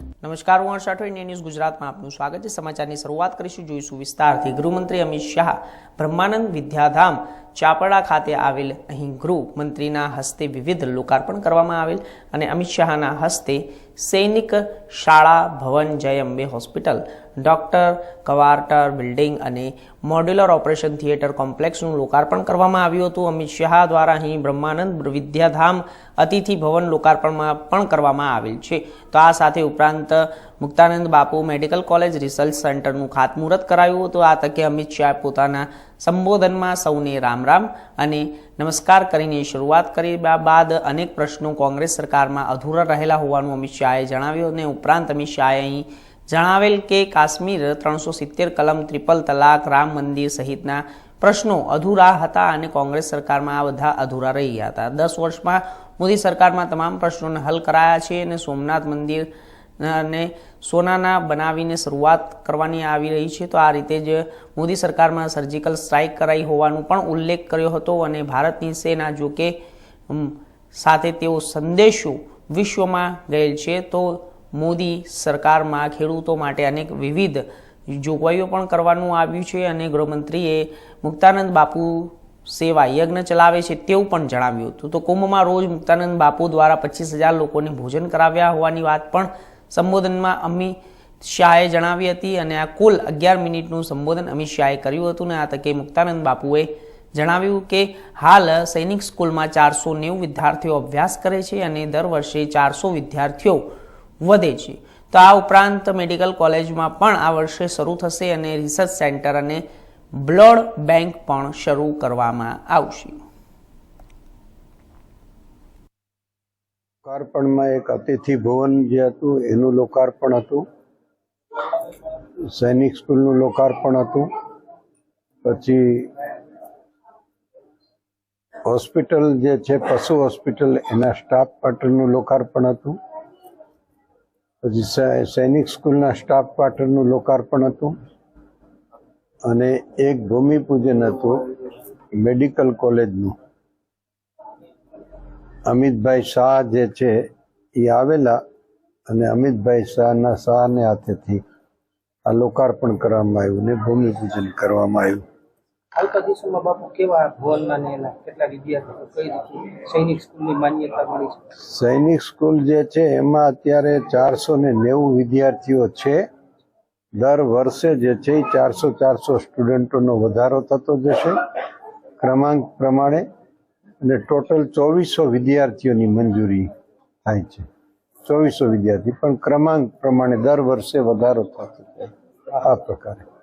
નમસ્કાર, હું હર્ષ Rathod Indian news ગુજરાતમાં આપનું સ્વાગત છે. સમાચારની શરૂઆત કરીશું, જોઈશું વિસ્તારથી. ગૃહમંત્રી અમિત શાહ બ્રહ્માનંદ વિદ્યાધામ ચાપડા ખાતે આવેલ અહીં ગૃહ મંત્રીના હસ્તે વિવિધ લોકાર્પણ કરવામાં આવેલ અને અમિત શાહના હસ્તે સૈનિક શાળા ભવન Jay Ambe hospital doctor, quarter, building અને મોડ્યુલર ઓપરેશન થિયેટર કોમ્પ્લેક્સનું લોકાર્પણ કરવામાં આવ્યું હતું. અમિત શાહ દ્વારા અહીં બ્રહ્માનંદ વિદ્યાધામ અતિથિ ભવન લોકાર્પણમાં પણ કરવામાં આવેલ છે. તો આ સાથે ઉપરાંત મુક્તાનંદ બાપુ મેડિકલ કોલેજ રિસર્ચ સેન્ટરનું ખાતમુહૂર્ત કરાયું હતું. આ તકે અમિત શાહ પોતાના સંબોધનમાં સૌને રામ રામ અને નમસ્કાર કરીને શરૂઆત કરી બાદ અનેક પ્રશ્નો કોંગ્રેસ સરકારમાં અધૂરા રહેલા હોવાનું અમિત શાહે જણાવ્યું અને ઉપરાંત અમિત શાહે અહીં જણાવેલ કે કાશ્મીર ત્રણસો સિત્તેર કલમ ત્રિપલ તલાક રામ મંદિર સહિતના પ્રશ્નો અધૂરા હતા અને કોંગ્રેસ સરકારમાં આ બધા અધૂરા રહી ગયા હતા. દસ વર્ષમાં મોદી સરકારમાં તમામ પ્રશ્નોને હલ કરાયા છે અને સોમનાથ મંદિર અને સોનાના બનાવીને શરૂઆત કરવાની આવી રહી છે. તો આ રીતે જ મોદી સરકારમાં સર્જિકલ સ્ટ્રાઇક કરાઈ હોવાનું પણ ઉલ્લેખ કર્યો હતો અને ભારતની સેના જો કે સાથે તેઓ સંદેશો વિશ્વમાં ગયેલ છે. તો મોદી સરકારમાં ખેડૂતો માટે અનેક વિવિધ જોગવાઈઓ પણ કરવાનું આવ્યું છે અને ગૃહમંત્રીએ મુક્તાનંદ બાપુ સેવા યજ્ઞ ચલાવે છે તેવું પણ જણાવ્યું હતું. તો કુંભમાં રોજ મુક્તાનંદ બાપુ દ્વારા પચીસ હજાર લોકોને ભોજન કરાવ્યા હોવાની વાત પણ સંબોધનમાં અમિત શાહે જણાવી હતી અને આ કુલ અગિયાર મિનિટનું સંબોધન અમિત શાહે કર્યું હતું અને આ તકે મુક્તાનંદ બાપુએ જણાવ્યું કે હાલ સૈનિક સ્કૂલમાં ચારસો નેવું વિદ્યાર્થીઓ અભ્યાસ કરે છે અને દર વર્ષે ચારસો વિદ્યાર્થીઓ વધે છે. તો આ ઉપરાંત મેડિકલ કોલેજમાં પણ આ વર્ષે શરૂ થશે અને રિસર્ચ સેન્ટર અને બ્લડ બેંક પણ શરૂ કરવામાં આવશે. લોકાર્પણમાં એક અતિથિ ભવન જે હતું, એનું લોકાર્પણ હતું. સૈનિક સ્કૂલનું લોકાર્પણ હતું. પછી હોસ્પિટલ જે છે, પશુ હોસ્પિટલ, એના સ્ટાફ ક્વાર્ટરનું લોકાર્પણ હતું. પછી સૈનિક સ્કૂલના સ્ટાફ ક્વાર્ટરનું લોકાર્પણ હતું. અને એક ભૂમિપૂજન હતું મેડિકલ કોલેજનું. અમિતભાઈ શાહ જે છે એ આવેલા અને અમિતભાઈ શાહના શાહને હાથેથી આ લોકાર્પણ કરવામાં આવ્યું ને ભૂમિપૂજન કરવામાં આવ્યું. આવતા દિવસોમાં બાપુ કેવા ભવનના ને એના કેટલા વિદ્યાર્થીઓ કઈ રીતે સૈનિક સ્કૂલની માન્યતા મળી છે. સૈનિક સ્કૂલ જે છે, એમાં અત્યારે ચારસો ને વિદ્યાર્થીઓ છે. દર વર્ષે જે છે, એ ચારસો ચારસો સ્ટુડન્ટોનો વધારો થતો જશે, ક્રમાંક પ્રમાણે. અને ટોટલ ચોવીસો વિદ્યાર્થીઓની મંજૂરી થાય છે. ચોવીસો વિદ્યાર્થી, પણ ક્રમાંક પ્રમાણે દર વર્ષે વધારો થતો જાય આ પ્રકારે.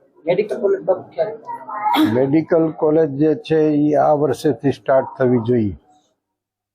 મેડિકલ કોલેજ જે છે એ આ વર્ષેથી સ્ટાર્ટ થવી જોઈએ.